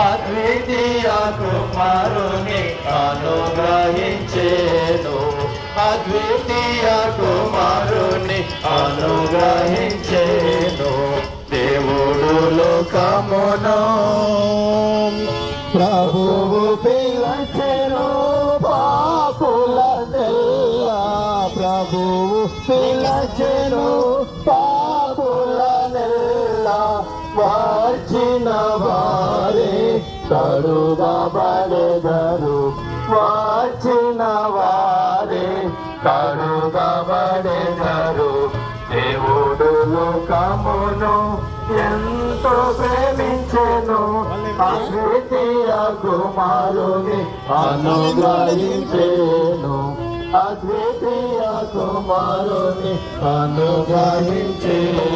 అద్వితీయ కుమారుని అనుగ్రహించేను. అద్వితీయ కుమారుని అనుగ్రహించేను. దేవుడు లోకమును ప్రభువు పిలచెను. పాపుల ప్రభువు పిలచెను. కడుగబడెదరు వచ్చిన వారే కడుగబడెదరు దేవుడు లోకమును ఎంతో ప్రేమించెను అద్వితీయ కుమారుని అనుగ్రహించేను. అద్వితీయ కుమారుని అనుగ్రహించేను.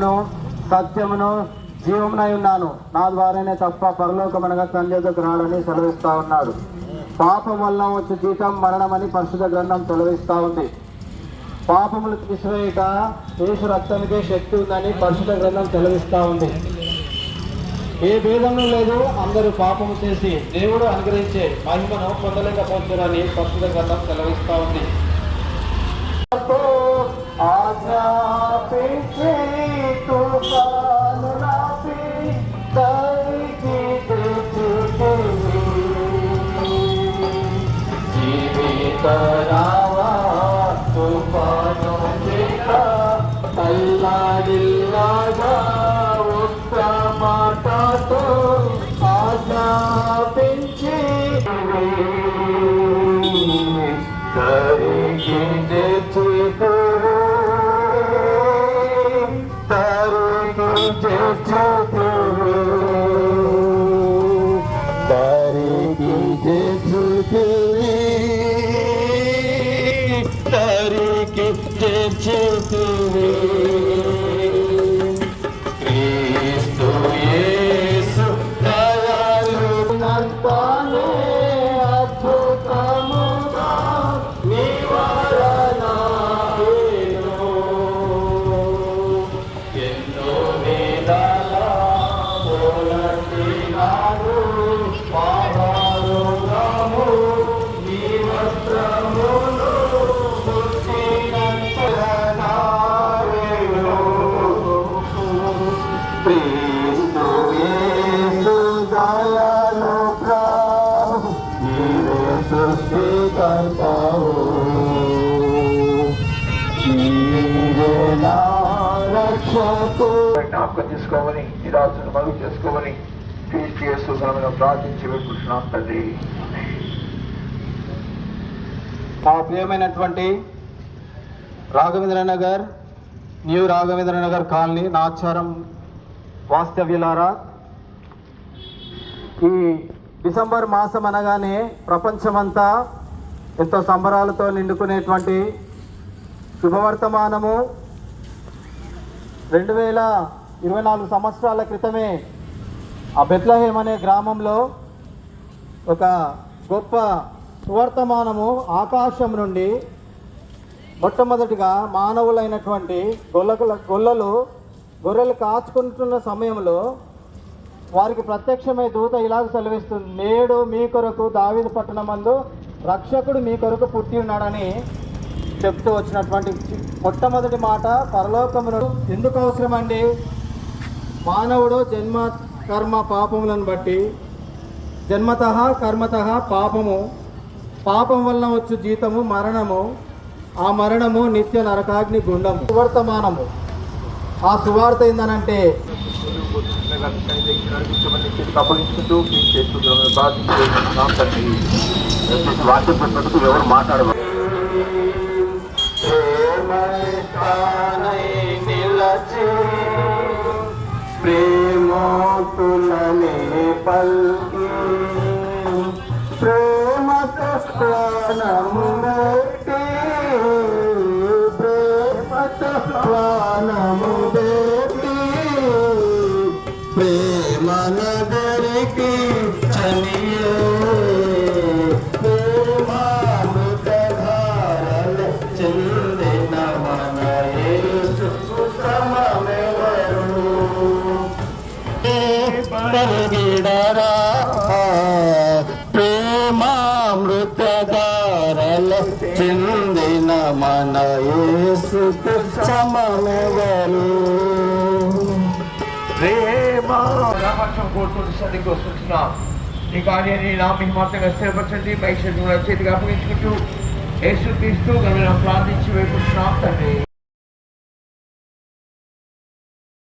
మార్గమును సత్యమును జీవమునై ఉన్నాను. నా ద్వారానే తప్ప పరలోకమనగా తండ్రి రాడని సెలవిస్తా ఉన్నాడు. పాపం వల్ల వచ్చే జీతం మరణమని పరిశుద్ధ గ్రంథం సెలవిస్తా ఉంది. పాపములు తీసివేయక యేసు రక్తానికే శక్తి ఉందని పరిశుద్ధ గ్రంథం సెలవిస్తా ఉంది. ఏ భేదము లేదు. అందరూ పాపము చేసి దేవుడు అనుగ్రహించే మహిమను పొందలేకపోతున్నారని పరిశుద్ధ గ్రంథం సెలవిస్తా ఉంది. ఆజ్ఞాపించే जीवितरा çekimi రక్షకు జ్ఞాపకం చేసుకోమని ఈ రాత్రిని మరుగు చేసుకోమని నామమున ప్రార్థించి వేడుకుంటున్నాం తండ్రి మా ప్రియమైనటువంటి రాఘవేంద్ర నగర్ న్యూ రాఘవేంద్ర నగర్ కాలనీ నాచారం వాస్తవ్యులారా ఈ డిసెంబర్ మాసం అనగానే ప్రపంచమంతా ఎంతో సంబరాలతో నిండుకునేటువంటి శుభవర్తమానము. రెండు వేల ఇరవై నాలుగు సంవత్సరాల క్రితమే ఆ బెత్లహేమ్ అనే గ్రామంలో ఒక గొప్ప సువర్తమానము ఆకాశం నుండి మొట్టమొదటిగా మానవులైనటువంటి గొల్లకుల గొల్లలు గొర్రెలు కాచుకుంటున్న సమయంలో వారికి ప్రత్యక్షమై దూత ఇలాగ సెలవిస్తుంది నేడు మీ కొరకు దావీదు పట్టణమందు రక్షకుడు మీ కొరకు పుట్టి ఉన్నాడని చెప్తూ వచ్చినటువంటి మొట్టమొదటి మాట పరలోకమును ఎందుకు అవసరమండి? మానవుడు జన్మ కర్మ పాపములను బట్టి. జన్మత కర్మత పాపము. పాపం వలన వచ్చు జీతము మరణము. ఆ మరణము నిత్య నరకాగ్ని గుండము. వర్తమానము ఆ సువార్త ఏందనంటే కప్పలించుకుంటూ క్రీస్తు వాక్యం ఎవరు మాట్లాడరు ప్రేమై నిలచి పల్కి ప్రేమతో ప్రాణము ప్రేమతో ప్రాణము ప్రేమ నగరికి చలియో పరిగిడరా? ప్రేమామృతదారల చిందిన మన యేసు సమమెవరు ప్రేమ రామక్షం కోరుకుంటూ సన్నిధికి వస్తున్నాం నీ కార్యాన్ని నా మహిమార్తంగా స్థిరపరచండి పైసలు చేతికి అప్పగించుకుంటూ యేసు క్రీస్తు గమనం ప్రార్థించి వేపుతున్నాం తండ్రి